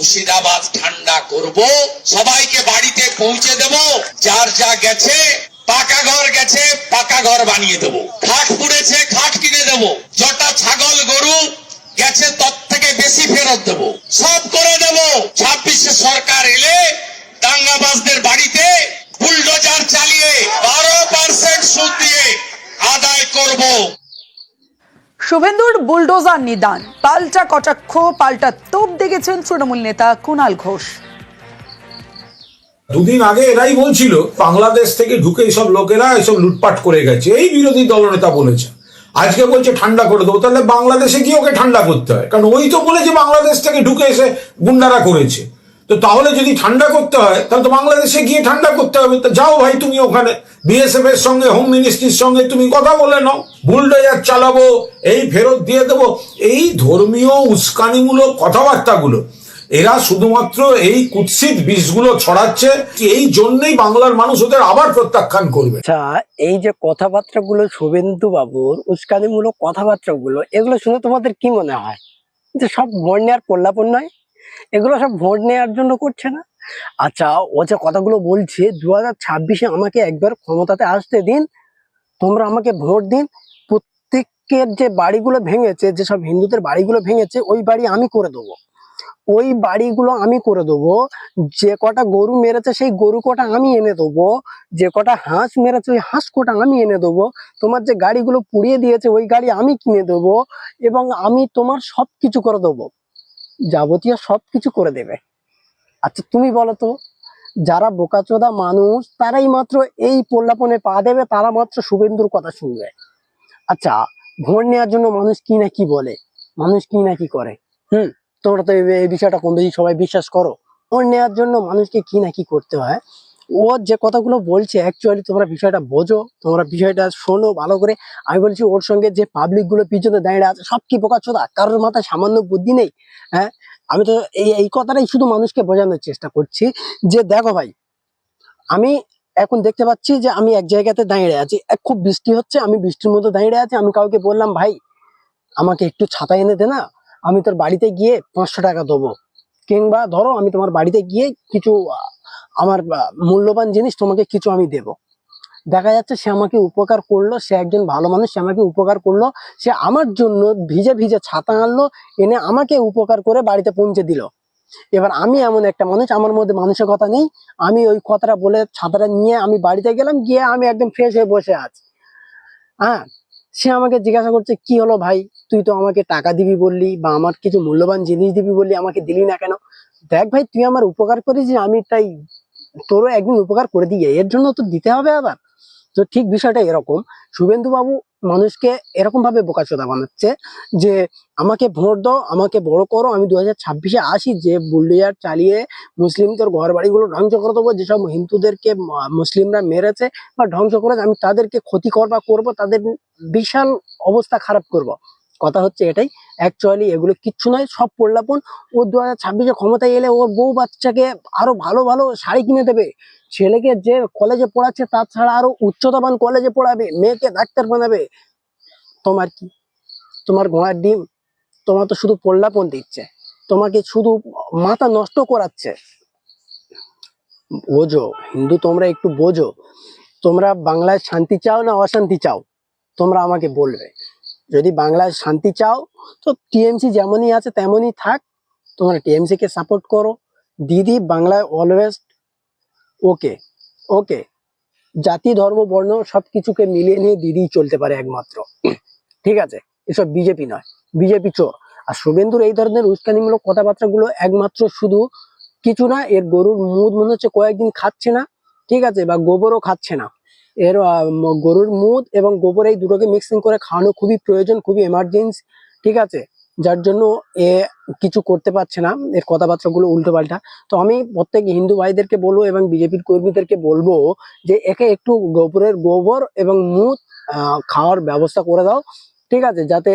মুর্শিদাবাদ ঠান্ডা করব। সবাইকে বাড়িতে পৌঁছে দেব। যার যা গেছে, পাকা ঘর গেছে, পাকা ঘর বানিয়ে দেব। খাট পুড়েছে, খাট কিনে দেব। জটা ছাগল গরু গেছে, তর থেকে বেশি ফেরত দেব। সব করে দেব। ছাব্বিশে সরকার এলে দাঙ্গাবাজদের বাড়িতে বুলডোজার চালিয়ে বারো পার্সেন্ট সুদ দিয়ে আদায় করব। শুভেন্দুর বুলডোজার নিদান। পাল্টা কটাক্ষ, পাল্টা তোপ দেখেছেন তৃণমূল নেতা কুণাল ঘোষ। দুদিন আগে এরাই বলছিল, বাংলাদেশ থেকে ঢুকে এইসব লোকেরা এসব লুটপাট করে গেছে। এই বিরোধী দলনেতা বলেছে আজকে বলছে, ঠান্ডা করে দেবো। তাহলে বাংলাদেশে গিয়ে ওকে ঠান্ডা করতে হয়। কারণ ওই তো বলেছে, বাংলাদেশ থেকে ঢুকে এসে গুন্ডারা করেছে। তো তাহলে যদি ঠান্ডা করতে হয়, তাহলে তো বাংলাদেশে গিয়ে ঠান্ডা করতে হবে। তো যাও ভাই তুমি ওখানে। বিএসএফ এর সঙ্গে হোম মিনিস্ট্রির সঙ্গে তুমি কথা বলে নাও। বুলডোজার চালাবো, এই ফেরত দিয়ে দেবো। এই ধর্মীয় উস্কানিমূলক কথাবার্তাগুলো, এরা শুধুমাত্র এই কুৎসিত বিষগুলো ছড়াচ্ছে, এই জন্যই বাংলার মানুষ ওদের আবার প্রত্যাখ্যান করবে। আচ্ছা এই যে কথাবার্তাগুলো শুভেন্দু বাবুর, উস্কানিমূলক কথাবার্তাগুলো, এগুলো শুনে তোমাদের কি মনে হয়? যে সব ভোট নেওয়ার প্রল্লাপন নয়? এগুলো সব ভোট নেওয়ার জন্য করছে না। আচ্ছা ও যে কথাগুলো বলছে দু হাজার ছাব্বিশে আমাকে একবার ক্ষমতাতে আসতে দিন, তোমরা আমাকে ভোট দিন। প্রত্যেকের যে বাড়িগুলো ভেঙেছে যেসব হিন্দুদের বাড়িগুলো ভেঙেছে, ওই বাড়ি আমি করে দেবো। ওই বাড়িগুলো আমি করে দেবো, যে কটা গরু মেরেছে, সেই গরু কটা আমি এনে দেবো, যে কটা হাঁস মেরেছে, ওই হাঁস কটা আমি এনে দেবো, তোমার যে গাড়িগুলো পুড়িয়ে দিয়েছে, ওই গাড়ি আমি কিনে দেবো, এবং আমি তোমার সব কিছু করে দেবো। যাবতীয় সব কিছু করে দেবে। আচ্ছা তুমি বলো তো, যারা বোকাচোদা মানুষ, তারাই মাত্র এই পোল্লাপনে পা দেবে, তারা মাত্র শুভেন্দুর কথা শুনবে। আচ্ছা ভোট নেওয়ার জন্য মানুষ কি না কি বলে? মানুষ কি না কি করে? হুম, তোমরা তো এই- বিষয়টা কম বেশি সবাই বিশ্বাস করো। ভোট নেওয়ার জন্য মানুষকে কি না কি করতে হয়? ও যে কথাগুলো বলছে অ্যাকচুয়ালি তোমরা বিষয়টা বোঝো, তোমরা বিষয়টা শোনো ভালো করে। আমি বলছি ওর সঙ্গে যে পাবলিকগুলো পিছনে দাঁড়িয়ে আছে, সব কি বোকা চোদা কারোর মাথায় সামান্য বুদ্ধি নেই হ্যাঁ? আমি তো এই এই কথাটাই শুধু মানুষকে বোঝানোর চেষ্টা করছি যে দেখো ভাই, আমি এখন দেখতে পাচ্ছি যে আমি এক জায়গাতে দাঁড়িয়ে আছি। খুব বৃষ্টি হচ্ছে, আমি বৃষ্টির মধ্যে দাঁড়িয়ে আছি। আমি কাউকে বললাম, ভাই, আমাকে একটু ছাতা এনে দে না, আমি তোর বাড়িতে গিয়ে পাঁচশো টাকা দেবো। কিংবা ধরো আমি তোমার বাড়িতে গিয়ে কিছু আমার মূল্যবান জিনিস তোমাকে কিছু আমি দেব। দেখা যাচ্ছে সে আমাকে উপকার করল, সে একজন ভালো মানুষ, সে আমাকে উপকার করল, সে আমার জন্য ভিজে ভিজে ছাতা আনলো, এনে আমাকে উপকার করে বাড়িতে পৌঁছে দিল। এবার আমি এমন একটা মানুষ, আমার মধ্যে মানুষের কথা নেই। আমি ওই কথাটা বলে ছাতাটা নিয়ে আমি বাড়িতে গেলাম, গিয়ে আমি একদম ফ্রেশ হয়ে বসে আছি। হ্যাঁ সে আমাকে জিজ্ঞাসা করছে, কি হলো ভাই? তুই তো আমাকে টাকা দিবি বললি বা আমার কিছু মূল্যবান জিনিস দিবি বললি, আমাকে দিলি না কেন? দেখ ভাই, তুই আমার উপকার করেছিস আমি তাই তোরও একদিন উপকার করে দিয়ে এর জন্য তো দিতে হবে আবার। তো ঠিক বিষয়টা এরকম। শুভেন্দু বাবু মানুষকে এরকম ভাবে বোকাচোদা বানাচ্ছে যে, আমাকে ভোট দাও, আমাকে বড় করো, আমি দু হাজার ছাব্বিশে আসি, যে বুলডোজার চালিয়ে মুসলিমদের ঘর বাড়িগুলো ধ্বংস করে দেবো, যেসব হিন্দুদেরকে মুসলিমরা মেরেছে বা ধ্বংস করে আমি তাদেরকে ক্ষতি করবা করব, তাদের বিশাল অবস্থা খারাপ করব। কথা হচ্ছে এটাই। অ্যাকচুয়ালি এগুলো কিচ্ছু নয়, সব প্রলাপন ও দু হাজার ছাব্বিশে ক্ষমতায় এলে ওর বউ বাচ্চাকে আরও ভালো ভালো শাড়ি কিনে দেবে। ছেলেকে যে কলেজে পড়াচ্ছে তাছাড়া আরও উচ্চতাবান কলেজে পড়াবে, মেয়েকে ডাক্তার বানাবে। তোমার কি? তোমার ঘোড়ার ডিম? তোমার তো শুধু প্রলাপন দিচ্ছে। তোমাকে শুধু মাথা নষ্ট করাচ্ছে। বোঝো, হিন্দু তোমরা একটু বোঝো। তোমরা বাংলায় শান্তি চাও না অশান্তি চাও? তোমরা আমাকে বলবে। যদি বাংলায় শান্তি চাও, তো টিএমসি যেমনই আছে তেমনই থাক। তোমরা টিএমসি কে সাপোর্ট করো। দিদি, বাংলায় অলওয়েজ ওকে ওকে জাতি, ধর্ম, বর্ণ সবকিছুকে মিলিয়ে নিয়ে দিদি চলতে পারে একমাত্র। ঠিক আছে? এসব বিজেপি নয়। বিজেপি চোর। আর শুভেন্দুর এই ধরনের উস্কানিমূলক কথাবার্তাগুলো একমাত্র শুধু কিছু না, এর গরুর মুদ মনে হচ্ছে কয়েকদিন খাচ্ছে না। ঠিক আছে? বা গোবরও খাচ্ছে না। এর গরুর মুদ এবং গোবর এই দুটোকে মিক্সিং করে খাওয়ানো খুবই প্রয়োজন, খুবই এমার্জেন্সি ঠিক আছে? যার জন্য এ কিছু করতে পারছে না, এর কথাবার্তাগুলো উল্টো পাল্টা তো আমি প্রত্যেক হিন্দু ভাইদেরকে বলব এবং বিজেপির কর্মীদেরকে বলব যে একে একটু গোবরের গোবর এবং মুদ খাওয়ার ব্যবস্থা করে দাও, ঠিক আছে? যাতে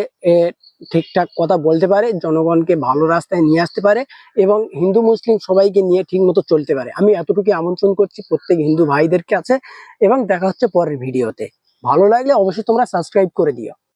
ঠিকঠাক কথা বলতে পারে, জনগণকে ভালো রাস্তায় নিয়ে আসতে পারে এবং হিন্দু, মুসলিম সবাইকে নিয়ে ঠিক মতো চলতে পারে। আমি এতটুকু আমন্ত্রণ করছি প্রত্যেক হিন্দু ভাইদের কাছে এবং দেখা হচ্ছে পরের ভিডিওতে। ভালো লাগলে অবশ্যই তোমরা সাবস্ক্রাইব করে দিও।